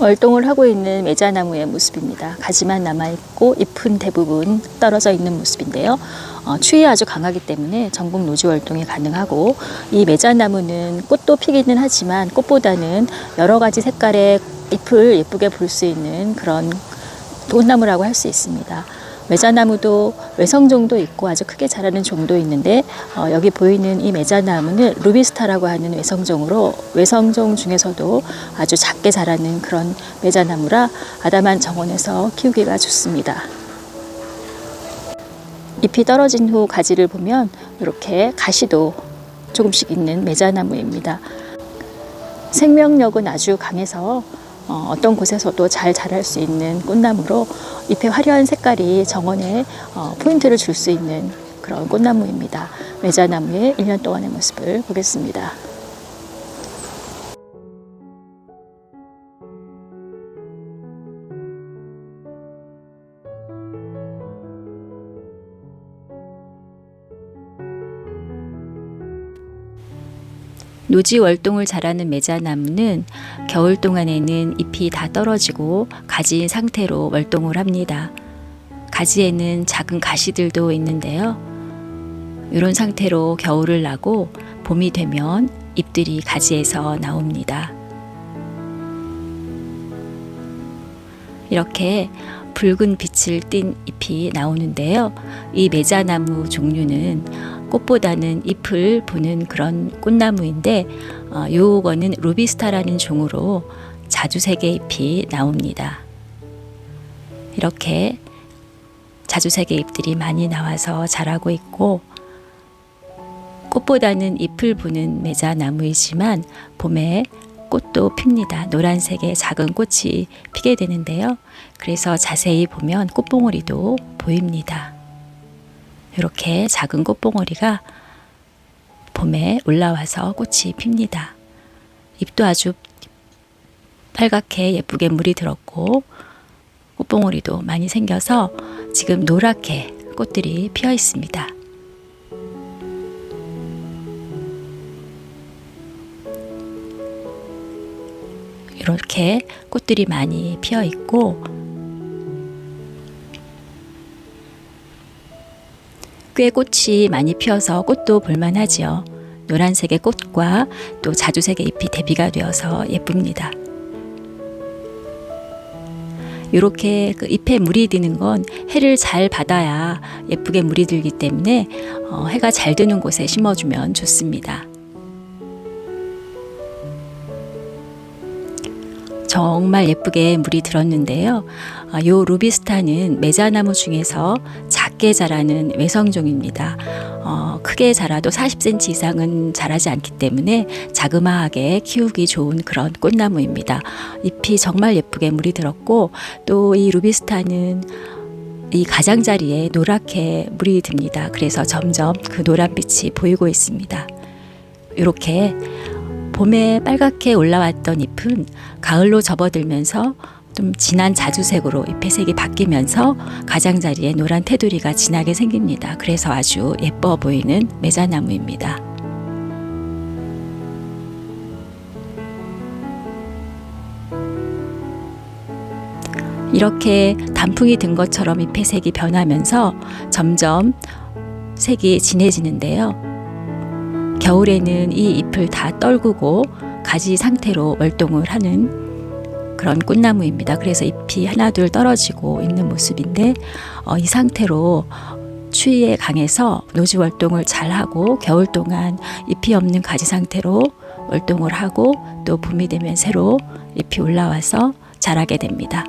월동을 하고 있는 매자나무의 모습입니다. 가지만 남아있고 잎은 대부분 떨어져 있는 모습인데요. 어, 추위 아주 강하기 때문에 전국 노지 월동이 가능하고 이 매자나무는 꽃도 피기는 하지만 꽃보다는 여러 가지 색깔의 잎을 예쁘게 볼 수 있는 그런 꽃나무라고 할 수 있습니다. 매자나무도 외성종도 있고 아주 크게 자라는 종도 있는데 어, 여기 보이는 이 매자나무는 루비스타라고 하는 외성종으로 외성종 중에서도 아주 작게 자라는 그런 매자나무라 아담한 정원에서 키우기가 좋습니다. 잎이 떨어진 후 가지를 보면 이렇게 가시도 조금씩 있는 매자나무입니다. 생명력은 아주 강해서 어, 떤 곳에서도 잘 자랄 수 있는 꽃나무로 잎의 화려한 색깔이 정원에 어, 포인트를 줄 수 있는 그런 꽃나무입니다. 매자나무의 1년 동안의 모습을 보겠습니다. 노지 월동을 자라는 매자나무는 겨울 동안에는 잎이 다 떨어지고 가지인 상태로 월동을 합니다. 가지에는 작은 가시들도 있는데요. 이런 상태로 겨울을 나고 봄이 되면 잎들이 가지에서 나옵니다. 이렇게 붉은 빛을 띤 잎이 나오는데요. 이 매자나무 종류는 꽃보다는 잎을 보는 그런 꽃나무인데 어, 요거는 루비스타라는 종으로 자주색의 잎이 나옵니다. 이렇게 자주색의 잎들이 많이 나와서 자라고 있고 꽃보다는 잎을 보는 매자나무이지만 봄에 꽃도 핍니다. 노란색의 작은 꽃이 피게 되는데요. 그래서 자세히 보면 꽃봉오리도 보입니다. 이렇게 작은 꽃봉오리가 봄에 올라와서 꽃이 핍니다. 잎도 아주 빨갛게 예쁘게 물이 들었고 꽃봉오리도 많이 생겨서 지금 노랗게 꽃들이 피어 있습니다. 이렇게 꽃들이 많이 피어 있고 꽤 꽃이 많이 피어서 꽃도 볼만하지요. 노란색의 꽃과 또 자주색의 잎이 대비가 되어서 예쁩니다. 이렇게 그 잎에 물이 드는 건 해를 잘 받아야 예쁘게 물이 들기 때문에 어, 해가 잘 드는 곳에 심어주면 좋습니다. 정말 예쁘게 물이 들었는데요. 아, 요 루비스타는 매자나무 중에서 작게 자라는 외성종입니다. 어, 크게 자라도 40cm 이상은 자라지 않기 때문에 자그마하게 키우기 좋은 그런 꽃나무입니다. 잎이 정말 예쁘게 물이 들었고 또 이 루비스타는 이 가장자리에 노랗게 물이 듭니다. 그래서 점점 그 노란빛이 보이고 있습니다. 이렇게 봄에 빨갛게 올라왔던 잎은 가을로 접어들면서 좀 진한 자주색으로 잎의 색이 바뀌면서 가장자리에 노란 테두리가 진하게 생깁니다. 그래서 아주 예뻐 보이는 매자나무입니다. 이렇게 단풍이 든 것처럼 잎의 색이 변하면서 점점 색이 진해지는데요. 겨울에는 이 잎을 다 떨구고 가지 상태로 월동을 하는 그런 꽃나무입니다. 그래서 잎이 하나둘 떨어지고 있는 모습인데 어, 이 상태로 추위에 강해서 노지 월동을 잘 하고 겨울 동안 잎이 없는 가지 상태로 월동을 하고 또 봄이 되면 새로 잎이 올라와서 자라게 됩니다.